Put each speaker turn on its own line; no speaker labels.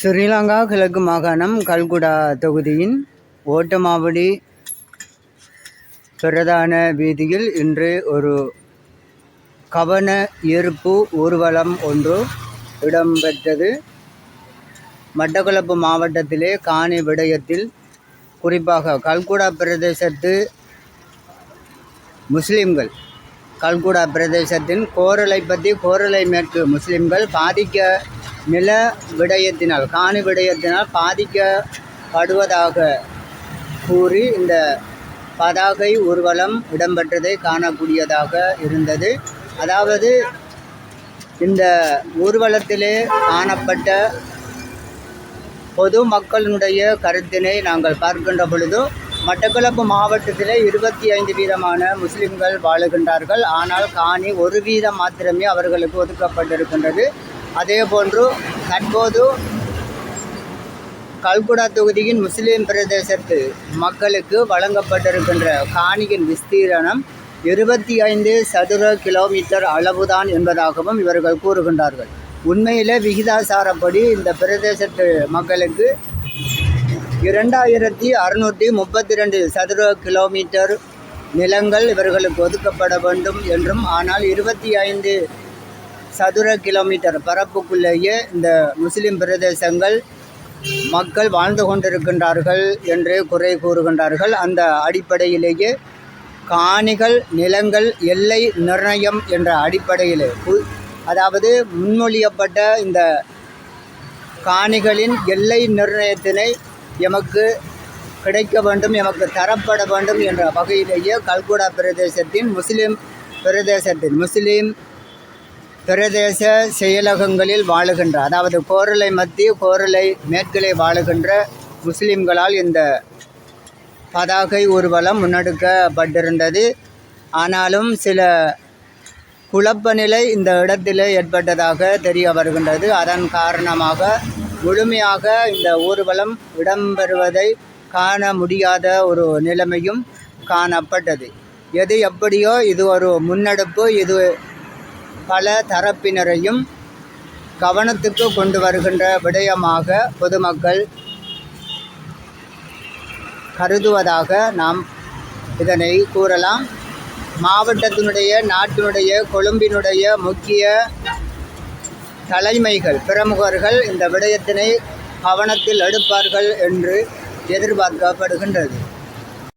ஸ்ரீலங்கா கிழக்கு மாகாணம் கல்குடா தொகுதியின் ஓட்டமாவடி பிரதான வீதியில் இன்று ஒரு கவன ஈர்ப்பு ஊர்வலம் ஒன்று இடம்பெற்றது. மட்டக்களப்பு மாவட்டத்திலே காணி விடயத்தில் குறிப்பாக கல்குடா பிரதேசத்து முஸ்லிம்கள் கல்குடா பிரதேசத்தின் கோரலை பற்றி கோரலை மேற்கு முஸ்லிம்கள் பாதிக்க நில விடயத்தினால் காணி விடயத்தினால் பாதிக்கப்படுவதாக கூறி இந்த பதாகை ஊர்வலம் இடம்பெற்றதை காணக்கூடியதாக இருந்தது. அதாவது இந்த ஊர்வலத்திலே காணப்பட்ட பொது மக்களினுடைய கருத்தினை நாங்கள் பார்க்கின்ற பொழுது மட்டக்களப்பு மாவட்டத்திலே இருபத்தி ஐந்து வீதமான முஸ்லிம்கள் வாழுகின்றார்கள். ஆனால் காணி ஒரு வீதம் மாத்திரமே அவர்களுக்கு ஒதுக்கப்பட்டிருக்கின்றது. அதே போன்று தற்போது கல்குடா தொகுதியின் முஸ்லீம் பிரதேசத்து மக்களுக்கு வழங்கப்பட்டிருக்கின்ற காணியின் விஸ்தீரணம் இருபத்தி ஐந்து சதுர கிலோமீட்டர் அளவுதான் என்பதாகவும் இவர்கள் கூறுகின்றார்கள். உண்மையிலே விகிதாசாரப்படி இந்த பிரதேசத்து மக்களுக்கு இரண்டாயிரத்தி அறுநூற்றி முப்பத்தி ரெண்டு சதுர கிலோமீட்டர் நிலங்கள் இவர்களுக்கு ஒதுக்கப்பட வேண்டும் என்றும் ஆனால் இருபத்தி ஐந்து சதுர கிலோமீட்டர் பரப்புக்குள்ளேயே இந்த முஸ்லிம் பிரதேசங்கள் மக்கள் வாழ்ந்து கொண்டிருக்கின்றார்கள் என்று குறை கூறுகின்றார்கள். அந்த அடிப்படையிலேயே காணிகள் நிலங்கள் எல்லை நிர்ணயம் என்ற அடிப்படையில் அதாவது முன்மொழியப்பட்ட இந்த காணிகளின் எல்லை நிர்ணயத்தினை எமக்கு கிடைக்க வேண்டும் எமக்கு தரப்பட வேண்டும் என்ற வகையிலேயே கல்குடா பிரதேசத்தின் முஸ்லீம் பிரதேசத்தின் முஸ்லீம் பிரதேச செயலகங்களில் வாழுகின்ற அதாவது கோரலை மத்திய கோரலை மேற்கிலே வாழுகின்ற முஸ்லீம்களால் இந்த பதாகை ஊர்வலம் முன்னெடுக்கப்பட்டிருந்தது. ஆனாலும் சில குழப்ப நிலை இந்த இடத்தில் ஏற்பட்டதாக தெரிய வருகின்றது. அதன் காரணமாக முழுமையாக இந்த ஊர்வலம் இடம்பெறுவதை காண முடியாத ஒரு நிலைமையும் காணப்பட்டது. எது எப்படியோ இது ஒரு முன்னெடுப்பு இது பல தரப்பினரையும் கவனத்துக்கு கொண்டு வருகின்ற விடயமாக பொதுமக்கள் கருதுவதாக நாம் இதனை கூறலாம். மாவட்டத்தினுடைய நாட்டினுடைய கொழும்பினுடைய முக்கிய தலைமைகள் பிரமுகர்கள் இந்த விடயத்தினை கவனத்தில் எடுப்பார்கள் என்று எதிர்பார்க்கப்படுகின்றது.